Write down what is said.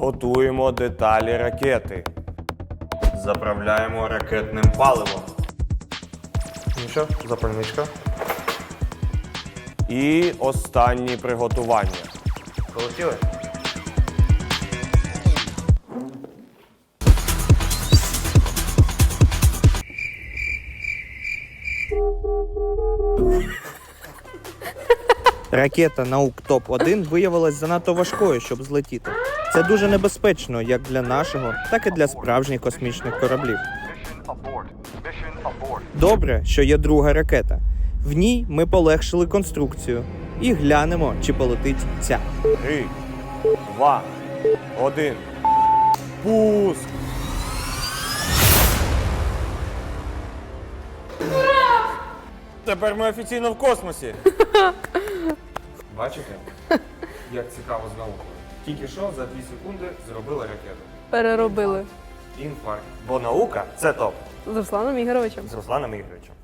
Готуємо деталі ракети. Заправляємо ракетним паливом. Ну запальничка. І останні приготування. Полетіли? Ракета наук ТОП-1 виявилась занадто важкою, щоб злетіти. Це дуже небезпечно як для нашого, так і для справжніх космічних кораблів. Добре, що є друга ракета. В ній ми полегшили конструкцію і глянемо, чи полетить ця. Три, два, один. Пуск! Тепер ми офіційно в космосі. Бачите, як цікаво з наукою. Тільки що за 2 секунди зробили ракету. Переробили Інфаркт. Бо наука це топ. з Русланом Ігоровичем. З Русланом Ігоровичем.